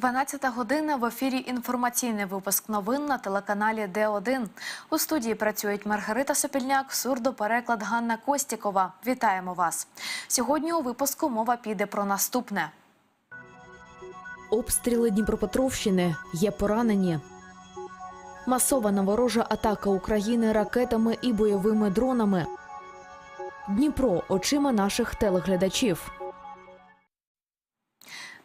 12 година в ефірі інформаційний випуск новин на телеканалі Д1. У студії працюють Маргарита Сопільняк, сурдопереклад Ганна Костікова. Вітаємо вас. Сьогодні у випуску мова піде про наступне. Обстріли Дніпропетровщини є поранені. Масована ворожа атака України ракетами і бойовими дронами. Дніпро очима наших телеглядачів.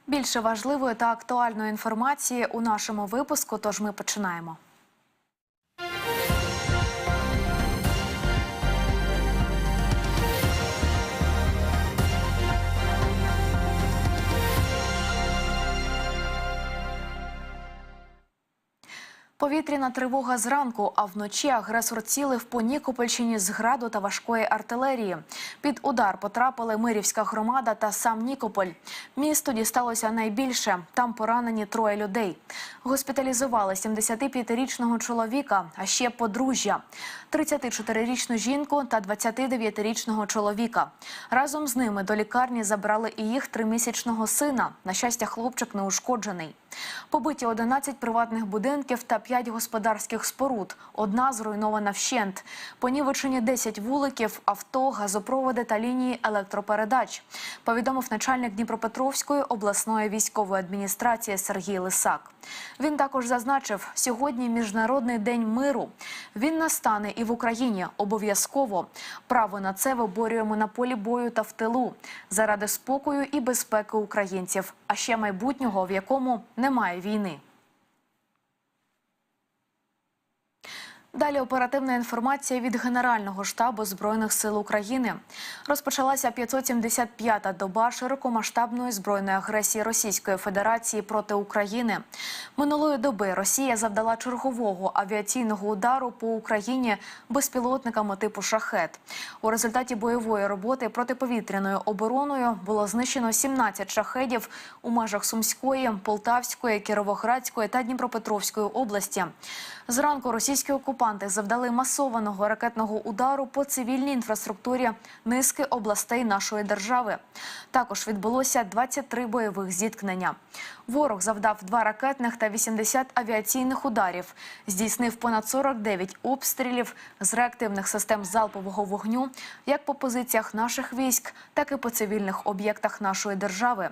Більше важливої та актуальної інформації у нашому випуску. Тож ми починаємо. Повітряна тривога зранку, а вночі агресор цілив по Нікопольщині з граду та важкої артилерії. Під удар потрапили Мирівська громада та сам Нікополь. Місто дісталося найбільше. Там поранені троє людей. Госпіталізували 75-річного чоловіка, а ще подружжя, 34-річну жінку та 29-річного чоловіка. Разом з ними до лікарні забрали і їх тримісячного сина. На щастя, хлопчик не ушкоджений. Побиті 11 приватних будинків та 5 господарських споруд. Одна зруйнована вщент. Понівечені 10 вуликів, авто, газопроводи та лінії електропередач. Повідомив начальник Дніпропетровської обласної військової адміністрації Сергій Лисак. Він також зазначив, сьогодні міжнародний день миру. Він настане і в Україні обов'язково. Право на це виборюємо на полі бою та в тилу заради спокою і безпеки українців, а ще майбутнього, в якому немає війни. Далі оперативна інформація від Генерального штабу збройних сил України. Розпочалася 575-та доба широкомасштабної збройної агресії Російської Федерації проти України. Минулої доби Росія завдала чергового авіаційного удару по Україні безпілотниками типу шахет. У результаті бойової роботи протиповітряною обороною було знищено 17 шахедів у межах Сумської, Полтавської, Кіровоградської та Дніпропетровської області. Зранку російські окупанти завдали масованого ракетного удару по цивільній інфраструктурі низки областей нашої держави. Також відбулося 23 бойових зіткнення. Ворог завдав два ракетних та 80 авіаційних ударів, здійснив понад 49 обстрілів з реактивних систем залпового вогню, як по позиціях наших військ, так і по цивільних об'єктах нашої держави.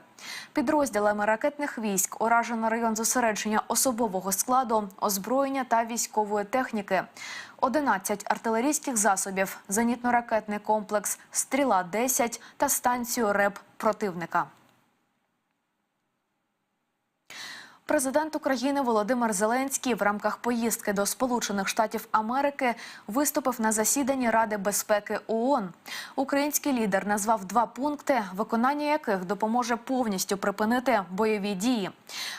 Підрозділами ракетних військ уражено район зосередження особового складу, озброєння та військової техніки. 11 артилерійських засобів, зенітно-ракетний комплекс Стріла-10 та станцію РЕП противника. Президент України Володимир Зеленський в рамках поїздки до Сполучених Штатів Америки виступив на засіданні Ради безпеки ООН. Український лідер назвав два пункти, виконання яких допоможе повністю припинити бойові дії.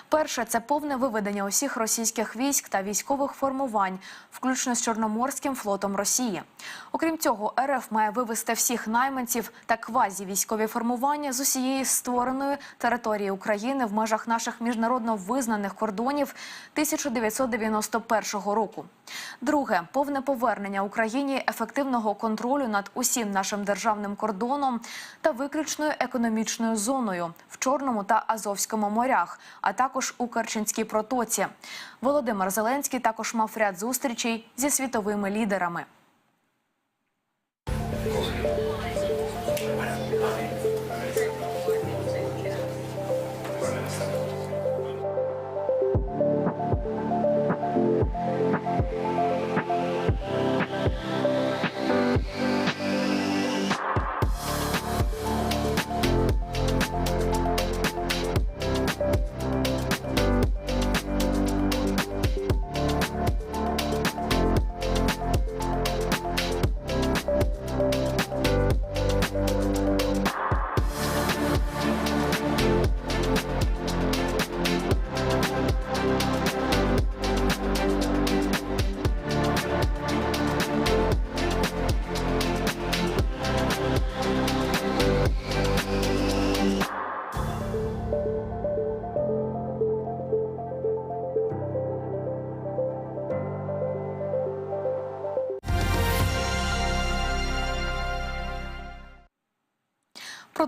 Перше це повне виведення усіх російських військ та військових формувань, включно з Чорноморським флотом Росії. Окрім цього, РФ має вивести всіх найманців та квазі-військові формування з усієї створеної території України в межах наших міжнародно визнаних кордонів 1991 року. Друге повне повернення Україні ефективного контролю над усім нашим державним кордоном та виключною економічною зоною в Чорному та Азовському морях, а також у Керченській протоці. Володимир Зеленський також мав ряд зустрічей зі світовими лідерами.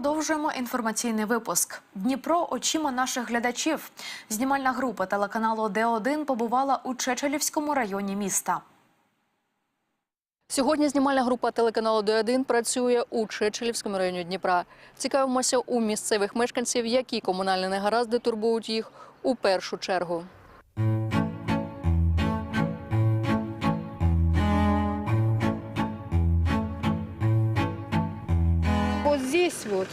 Продовжуємо інформаційний випуск. Дніпро очима наших глядачів. Знімальна група телеканалу Д1 побувала у Чечелівському районі міста. Сьогодні знімальна група телеканалу Д1 працює у Чечелівському районі Дніпра. Цікавимося у місцевих мешканців, які комунальні негаразди турбують їх у першу чергу. Здесь вот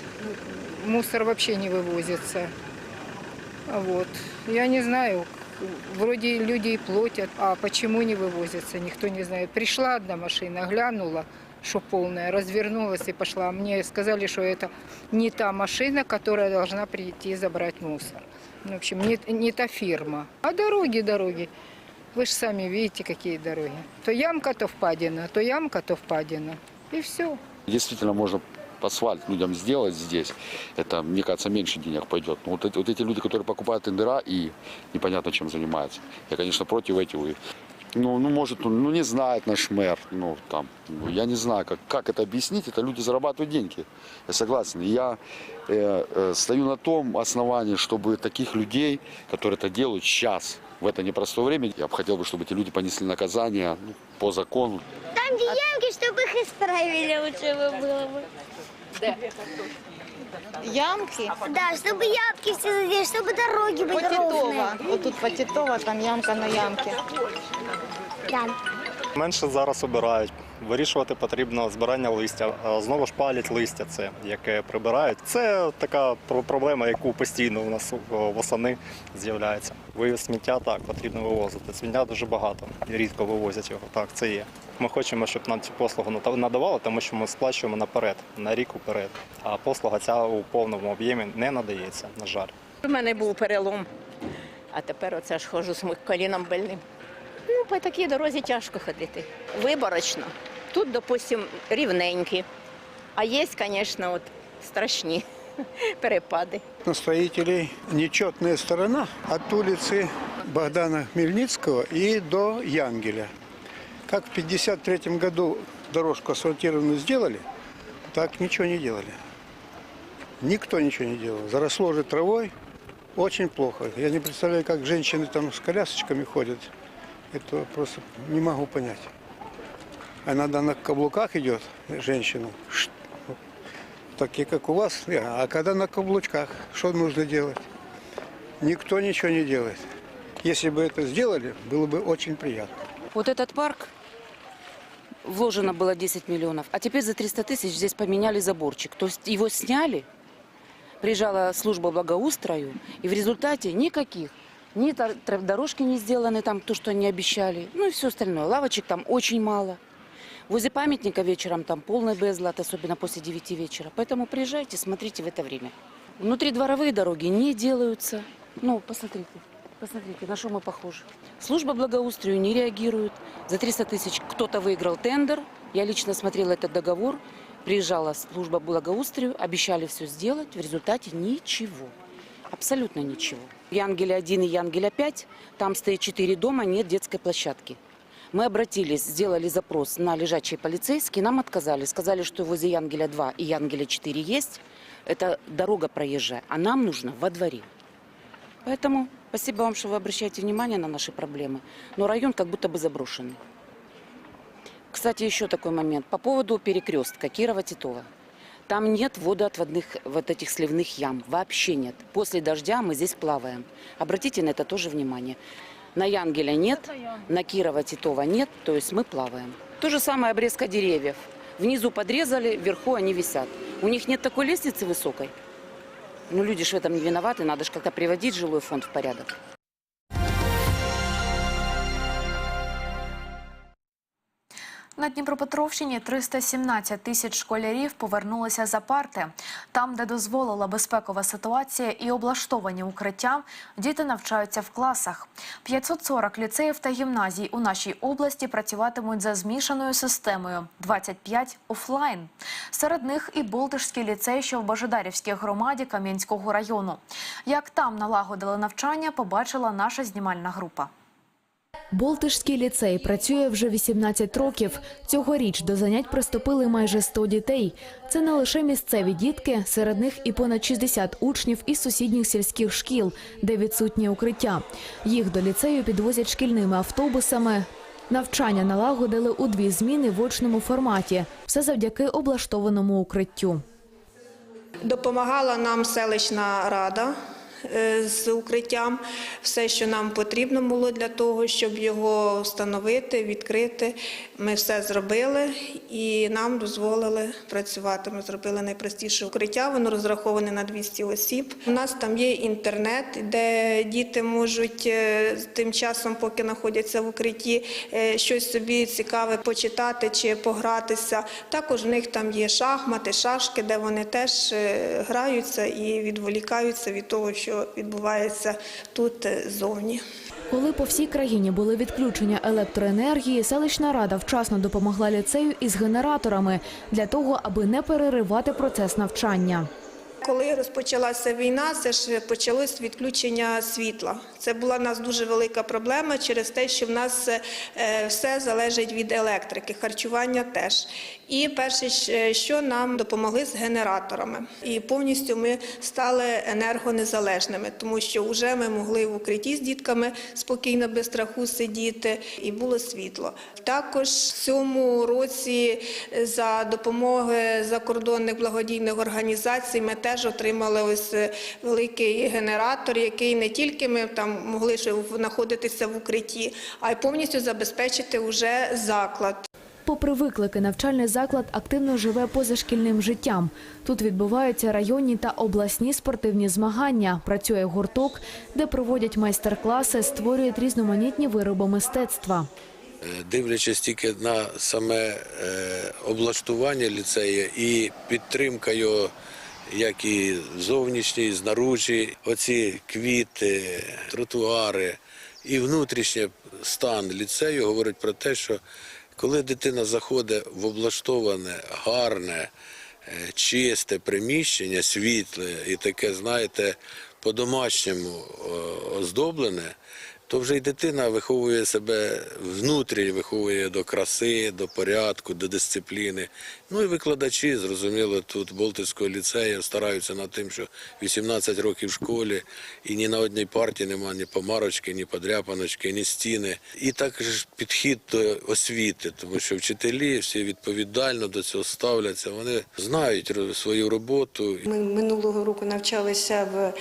мусор вообще не вывозится. Вот. Я не знаю, вроде люди и платят, а почему не вывозится, никто не знает. Пришла одна машина, глянула, что полная, развернулась и пошла. Мне сказали, что это не та машина, которая должна прийти забрать мусор. В общем, не, не та фирма. А дороги, дороги. Вы же сами видите, какие дороги. То ямка, то впадина, то ямка, то впадина. И все. Действительно, можно асфальт людям сделать здесь. Это, мне кажется, меньше денег пойдет. Но вот эти, вот эти люди, которые покупают тендера и непонятно чем занимаются. Я, конечно, против этих. и- Ну, ну, может, ну, не знает наш мэр. Ну, там, ну, я не знаю, как, как это объяснить. Это люди зарабатывают деньги. Я согласен. Я э, э, стою на том основании, чтобы таких людей, которые это делают сейчас, в это непростое время, я бы хотел бы, чтобы эти люди понесли наказание ну, по закону. Там, где ямки, чтобы их исправили, лучше бы было бы. Ямки? Да, чтобы ямки все задели, чтобы дороги были ровные. Потітова. Отут Потітова, там ямка на ямки. Да. Менше зараз обирають. Вирішувати потрібно збирання листя. Знову ж палять листя, це яке прибирають. Це така проблема, яку постійно у нас восени з'являється. Вивіз сміття так потрібно вивозити. Сміття дуже багато рідко вивозять його. Так, це є. Ми хочемо, щоб нам цю послугу надавали, тому що ми сплачуємо наперед, на рік уперед. А послуга ця у повному об'ємі не надається, на жаль. У мене був перелом, а тепер оце ж ходжу з коліном больним. Ну, по такій дорозі тяжко ходити. Виборочно. Тут, допустим, рівненькі. А є, звісно, от страшні перепади. на строителей нечетная сторона от улицы Богдана Хмельницкого и до Янгеля. Как в 1953 году дорожку асфальтированную сделали, так ничего не делали. Никто ничего не делал. Заросло уже травой, очень плохо. Я не представляю, как женщины там с колясочками ходят. Это просто не могу понять. Она на каблуках идет, женщина, такие, как у вас. А когда на каблучках, что нужно делать? Никто ничего не делает. Если бы это сделали, было бы очень приятно. Вот этот парк вложено было 10 миллионов, а теперь за 300 тысяч здесь поменяли заборчик. То есть его сняли, приезжала служба благоустрою, и в результате никаких ни дорожки не сделаны там, то, что они обещали, ну и все остальное. Лавочек там очень мало. Возле памятника вечером там полный безлад, особенно после 9 вечера. Поэтому приезжайте, смотрите в это время. Внутри дворовые дороги не делаются. Ну, посмотрите, посмотрите, на что мы похожи. Служба благоустрою не реагирует. За 300 тысяч кто-то выиграл тендер. Я лично смотрела этот договор. Приезжала служба благоустрою, обещали все сделать. В результате ничего. Абсолютно ничего. Янгеля 1 и Янгеля 5, там стоит 4 дома, нет детской площадки. Мы обратились, сделали запрос на лежачие полицейские, нам отказали. Сказали, что возле Янгеля 2 и Янгеля 4 есть. Это дорога проезжая, а нам нужно во дворе. Поэтому спасибо вам, что вы обращаете внимание на наши проблемы. Но район как будто бы заброшенный. Кстати, еще такой момент. По поводу перекрестка Кирова-Титова. Там нет водоотводных вот этих сливных ям. Вообще нет. После дождя мы здесь плаваем. Обратите на это тоже внимание. На Янгеля нет, на Кирова-Титова нет, то есть мы плаваем. То же самое обрезка деревьев. Внизу подрезали, вверху они висят. У них нет такой лестницы высокой. Ну, люди же в этом не виноваты, надо же как-то приводить жилой фонд в порядок. На Дніпропетровщині 317 тисяч школярів повернулися за парти. Там, де дозволила безпекова ситуація і облаштовані укриття, діти навчаються в класах. 540 ліцеїв та гімназій у нашій області працюватимуть за змішаною системою. 25 – офлайн. Серед них і Болтишський ліцей, що в Божедарівській громаді Кам'янського району. Як там налагодили навчання, побачила наша знімальна група. Болтишський ліцей працює вже 18 років. Цьогоріч до занять приступили майже 100 дітей. Це не лише місцеві дітки, серед них і понад 60 учнів із сусідніх сільських шкіл, де відсутні укриття. Їх до ліцею підвозять шкільними автобусами. Навчання налагодили у дві зміни в очному форматі. Все завдяки облаштованому укриттю. Допомагала нам селищна рада з укриттям. Все, що нам потрібно було для того, щоб його встановити, відкрити. Ми все зробили і нам дозволили працювати. Ми зробили найпростіше укриття, воно розраховане на 200 осіб. У нас там є інтернет, де діти можуть е, тим часом, поки знаходяться в укритті, е, щось собі цікаве почитати чи погратися. Також в них там є шахмати, шашки, де вони теж е, граються і відволікаються від того, що відбувається тут е, зовні. Коли по всій країні були відключення електроенергії, селищна рада вчасно допомогла ліцею із генераторами для того, аби не переривати процес навчання. Коли розпочалася війна, це ж почалось відключення світла. Це була в нас дуже велика проблема через те, що в нас е, все залежить від електрики, харчування теж. І перше, що нам допомогли з генераторами. І повністю ми стали енергонезалежними, тому що вже ми могли в укритті з дітками спокійно без страху сидіти, і було світло. Також в цьому році е, за допомоги закордонних благодійних організацій ми теж отримали ось е, великий генератор, який не тільки ми там могли знаходитися в укритті, а й повністю забезпечити вже заклад. Попри виклики, навчальний заклад активно живе позашкільним життям. Тут відбуваються районні та обласні спортивні змагання. Працює гурток, де проводять майстер-класи, створюють різноманітні вироби мистецтва. Е, дивлячись тільки на саме е, облаштування ліцею і підтримка його, як і зовнішній, і знаружі, оці квіти, тротуари і внутрішній стан ліцею говорить про те, що коли дитина заходить в облаштоване, гарне, е, чисте приміщення, світле і таке, знаєте, по-домашньому е, оздоблене, то вже й дитина виховує себе внутрі, виховує до краси, до порядку, до дисципліни. Ну і викладачі, зрозуміло, тут Болтицького ліцею стараються над тим, що 18 років в школі і ні на одній парті немає ні помарочки, ні подряпаночки, ні стіни. І також підхід до освіти, тому що вчителі всі відповідально до цього ставляться. Вони знають свою роботу. Ми минулого року навчалися в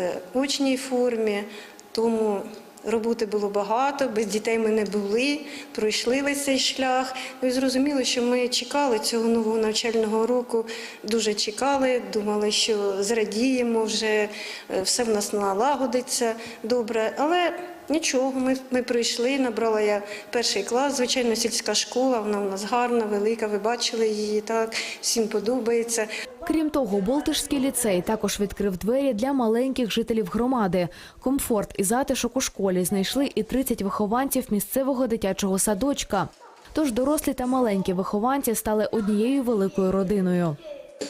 е, очній формі, тому роботи було багато, без дітей ми не були, пройшли весь цей шлях. Ну і зрозуміло, що ми чекали цього нового навчального року, дуже чекали, думали, що зрадіємо, вже е, все в нас налагодиться добре. Але нічого, ми, ми пройшли, набрала я перший клас, звичайно, сільська школа, вона в нас гарна, велика, ви бачили її, так, всім подобається. Крім того, Болтишський ліцей також відкрив двері для маленьких жителів громади. Комфорт і затишок у школі знайшли і 30 вихованців місцевого дитячого садочка. Тож дорослі та маленькі вихованці стали однією великою родиною.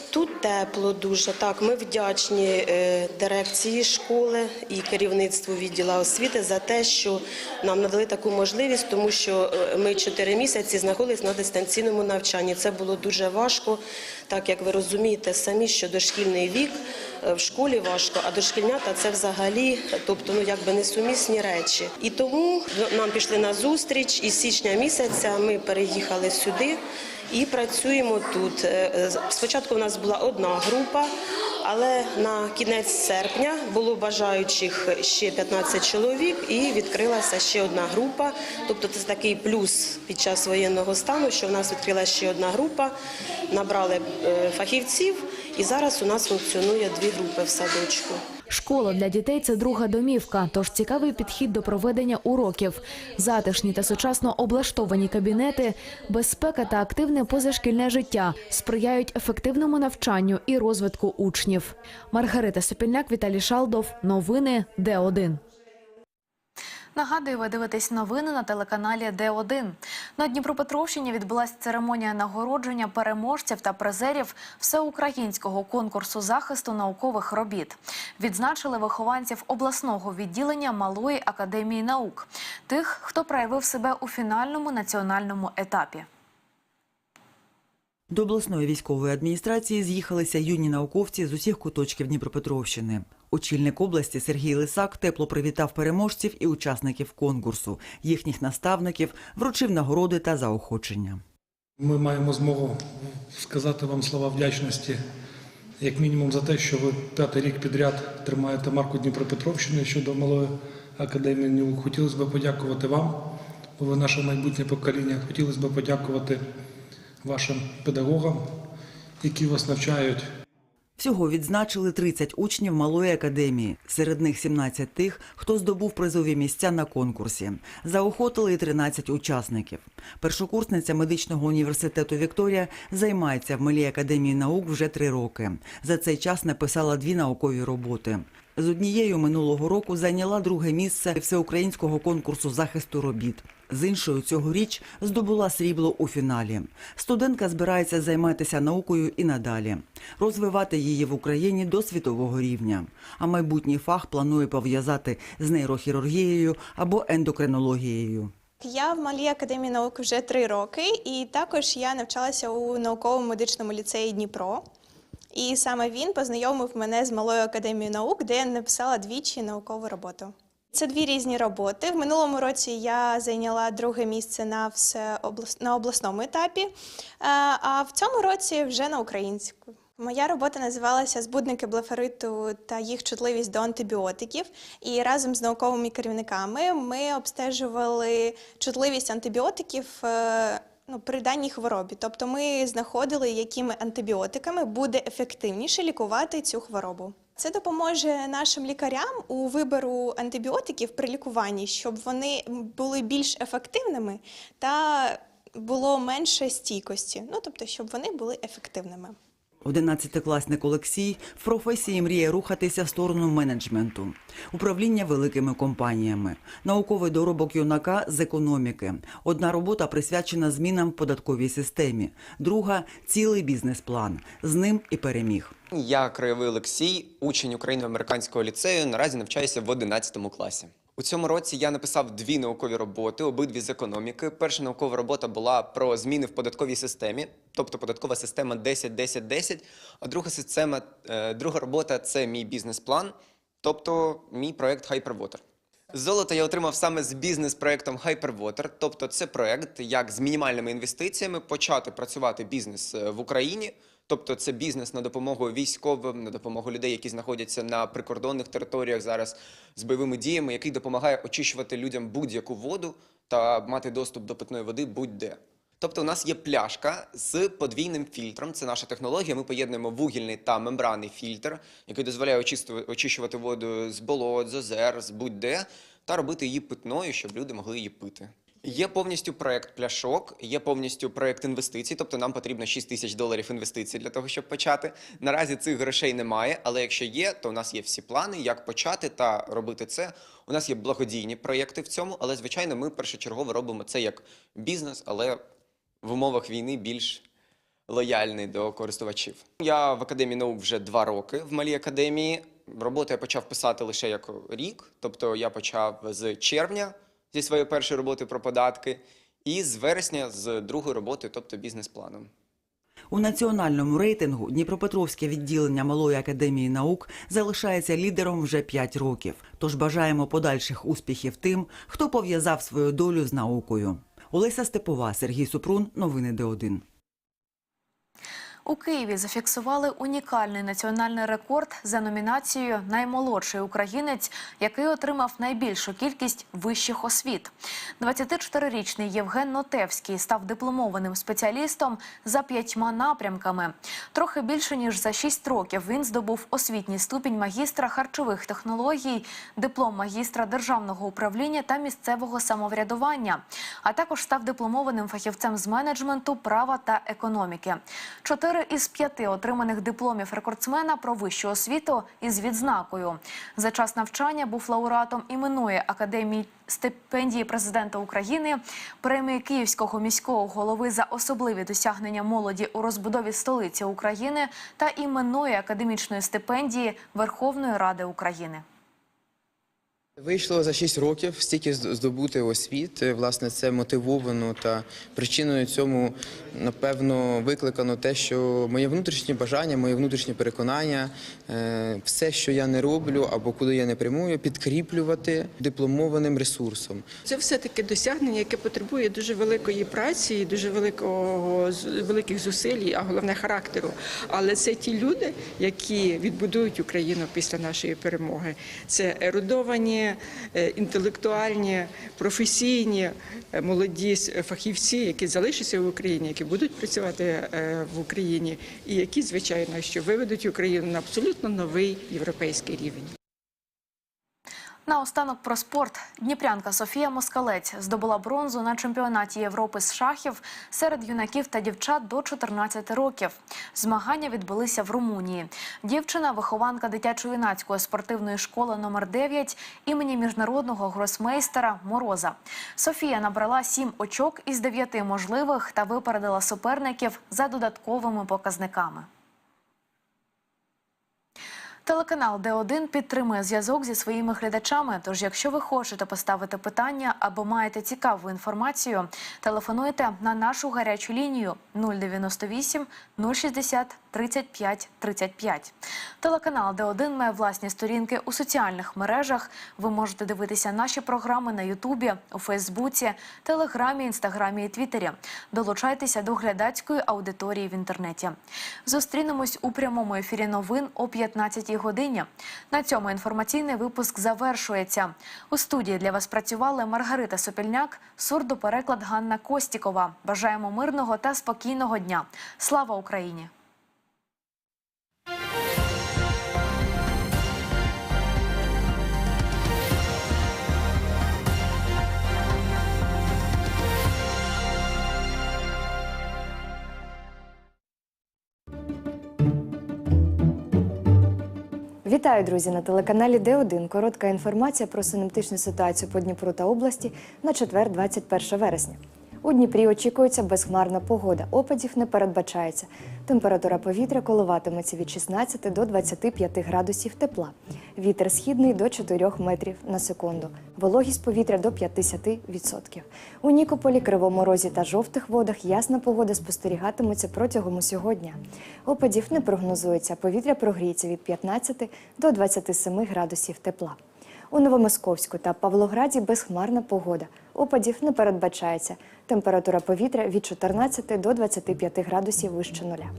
Тут тепло дуже. Так, ми вдячні е, дирекції школи і керівництву відділу освіти за те, що нам надали таку можливість, тому що е, ми чотири місяці знаходились на дистанційному навчанні. Це було дуже важко, так як ви розумієте самі, що дошкільний вік е, в школі важко, а дошкільнята це взагалі, тобто ну якби несумісні речі. І тому нам пішли на зустріч, і з січня місяця ми переїхали сюди. І працюємо тут. Е, е, Спочатку у нас була одна група, але на кінець серпня було бажаючих ще 15 чоловік, і відкрилася ще одна група. Тобто це такий плюс під час воєнного стану, що в нас відкрилася ще одна група, набрали е, фахівців, і зараз у нас функціонує дві групи в садочку. Школа для дітей це друга домівка, тож цікавий підхід до проведення уроків, затишні та сучасно облаштовані кабінети, безпека та активне позашкільне життя сприяють ефективному навчанню і розвитку учнів. Маргарита Сопільняк, Віталій Шалдов. Новини Д1. Нагадую, ви дивитесь новини на телеканалі Д1. На Дніпропетровщині відбулася церемонія нагородження переможців та призерів всеукраїнського конкурсу захисту наукових робіт. Відзначили вихованців обласного відділення Малої академії наук, тих, хто проявив себе у фінальному національному етапі. До обласної військової адміністрації з'їхалися юні науковці з усіх куточків Дніпропетровщини. Очільник області Сергій Лисак тепло привітав переможців і учасників конкурсу, їхніх наставників, вручив нагороди та заохочення. Ми маємо змогу сказати вам слова вдячності, як мінімум, за те, що ви п'ятий рік підряд тримаєте марку Дніпропетровщини щодо малої академії наук. Хотілося б подякувати вам, бо ви наше майбутнє покоління. Хотілося б подякувати вашим педагогам, які вас навчають. Всього відзначили 30 учнів малої академії. Серед них 17 тих, хто здобув призові місця на конкурсі. Заохотили і 13 учасників. Першокурсниця медичного університету Вікторія займається в малій академії наук вже три роки. За цей час написала дві наукові роботи. З однією минулого року зайняла друге місце всеукраїнського конкурсу захисту робіт. З іншою цьогоріч здобула срібло у фіналі. Студентка збирається займатися наукою і надалі, розвивати її в Україні до світового рівня. А майбутній фах планує пов'язати з нейрохірургією або ендокринологією. Я в Малій академії наук вже три роки, і також я навчалася у науковому медичному ліцеї Дніпро. І саме він познайомив мене з малою академією наук, де я написала двічі наукову роботу. Це дві різні роботи. В минулому році я зайняла друге місце на все на обласному етапі, е, а в цьому році вже на українську. Моя робота називалася Збудники блефариту та їх чутливість до антибіотиків. І разом з науковими керівниками ми обстежували чутливість антибіотиків. е, Ну, при даній хворобі, тобто ми знаходили, якими антибіотиками буде ефективніше лікувати цю хворобу. Це допоможе нашим лікарям у вибору антибіотиків при лікуванні, щоб вони були більш ефективними та було менше стійкості. Ну тобто, щоб вони були ефективними. Одинадцятикласник Олексій в професії мріє рухатися в сторону менеджменту, управління великими компаніями, науковий доробок юнака з економіки. Одна робота присвячена змінам в податковій системі, друга цілий бізнес-план. З ним і переміг. Я краєвий Олексій, учень україно-американського ліцею. Наразі навчаюся в 11 класі. У цьому році я написав дві наукові роботи, обидві з економіки. Перша наукова робота була про зміни в податковій системі, тобто податкова система 10-10-10, А друга система, е, друга робота це мій бізнес-план, тобто мій проект Hyperwater. Золото я отримав саме з бізнес-проектом Hyperwater, тобто це проект, як з мінімальними інвестиціями почати працювати бізнес е, в Україні. Тобто це бізнес на допомогу військовим, на допомогу людей, які знаходяться на прикордонних територіях зараз з бойовими діями, який допомагає очищувати людям будь-яку воду та мати доступ до питної води будь-де. Тобто, у нас є пляшка з подвійним фільтром. Це наша технологія. Ми поєднуємо вугільний та мембранний фільтр, який дозволяє очищувати воду з болот, з озер, з будь-де, та робити її питною, щоб люди могли її пити. Є повністю проект пляшок, є повністю проект інвестицій, тобто нам потрібно 6 тисяч доларів інвестицій для того, щоб почати. Наразі цих грошей немає, але якщо є, то у нас є всі плани, як почати та робити це. У нас є благодійні проєкти в цьому, але звичайно, ми першочергово робимо це як бізнес, але в умовах війни більш лояльний до користувачів. Я в академії наук вже два роки в малій академії. Роботу я почав писати лише як рік, тобто я почав з червня зі своєї першої роботи про податки, і з вересня з другої роботи, тобто бізнес-планом. У національному рейтингу Дніпропетровське відділення Малої академії наук залишається лідером вже 5 років. Тож бажаємо подальших успіхів тим, хто пов'язав свою долю з наукою. Олеся Степова, Сергій Супрун. Новини Д1. У Києві зафіксували унікальний національний рекорд за номінацією Наймолодший українець, який отримав найбільшу кількість вищих освіт. 24-річний Євген Нотевський став дипломованим спеціалістом за п'ятьма напрямками. Трохи більше ніж за шість років він здобув освітній ступінь магістра харчових технологій, диплом магістра державного управління та місцевого самоврядування, а також став дипломованим фахівцем з менеджменту, права та економіки. Чотири Чотири із п'яти отриманих дипломів рекордсмена про вищу освіту із відзнакою. За час навчання був лауреатом іменної академії стипендії президента України, премії Київського міського голови за особливі досягнення молоді у розбудові столиці України та іменної академічної стипендії Верховної Ради України. Вийшло за 6 років стільки здобути освіти. Власне, це мотивовано та причиною цьому, напевно, викликано те, що моє внутрішнє бажання, моє внутрішнє переконання, е, все, що я не роблю або куди я не прямую, підкріплювати дипломованим ресурсом. Це все-таки досягнення, яке потребує дуже великої праці, дуже великого великих зусиль, а головне характеру. Але це ті люди, які відбудують Україну після нашої перемоги. Це ерудовані, е, інтелектуальні, професійні, е, молоді фахівці, які залишаться в Україні, які будуть працювати е, в Україні, і які, звичайно, що виведуть Україну на абсолютно новий європейський рівень. Наостанок про спорт. Дніпрянка Софія Москалець здобула бронзу на чемпіонаті Європи з шахів серед юнаків та дівчат до 14 років. Змагання відбулися в Румунії. Дівчина вихованка дитячо-юнацької спортивної школи номер 9 імені міжнародного гросмейстера Мороза. Софія набрала 7 очок із 9 можливих та випередила суперників за додатковими показниками. Телеканал Д1 підтримує зв'язок зі своїми глядачами. Тож, якщо ви хочете поставити питання або маєте цікаву інформацію, телефонуйте на нашу гарячу лінію 098 060 35 35. Телеканал Д1 має власні сторінки у соціальних мережах. Ви можете дивитися наші програми на Ютубі, у Фейсбуці, Телеграмі, Інстаграмі і Твіттері. Долучайтеся до глядацької аудиторії в інтернеті. Зустрінемось у прямому ефірі новин о 15 годині. На цьому інформаційний випуск завершується. У студії для вас працювали Маргарита Сопільняк, сурдопереклад Ганна Костікова. Бажаємо мирного та спокійного дня. Слава Україні! Вітаю, друзі, на телеканалі Д1. Коротка інформація про синоптичну ситуацію по Дніпру та області на четвер, 21 вересня. У Дніпрі очікується безхмарна погода. Опадів не передбачається. Температура повітря коливатиметься від 16 до 25 градусів тепла. Вітер східний до 4 метрів на секунду. Вологість повітря до 50%. У Нікополі, Кривому Розі та жовтих водах ясна погода спостерігатиметься протягом усього дня. Опадів не прогнозується. Повітря прогріється від 15 до 27 градусів тепла. У Новомосковську та Павлограді безхмарна погода. Опадів не передбачається. Температура повітря від 14 до 25 градусів вище нуля.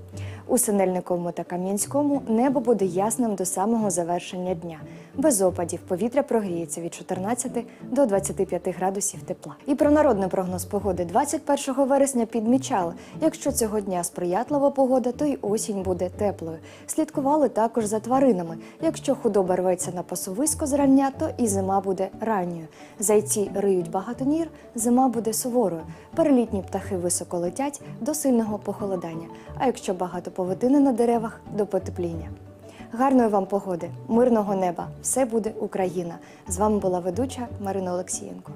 У Синельниковому та Кам'янському небо буде ясним до самого завершення дня. Без опадів повітря прогріється від 14 до 25 градусів тепла. І про народний прогноз погоди 21 вересня підмічали. Якщо цього дня сприятлива погода, то й осінь буде теплою. Слідкували також за тваринами. Якщо худоба рветься на пасовисько зрання, то і зима буде ранньою. Зайці риють багатонір, зима буде суворою. Перелітні птахи високо летять до сильного похолодання. А якщо багато повитини на деревах до потепління. Гарної вам погоди, мирного неба! Все буде Україна! З вами була ведуча Марина Олексієнко.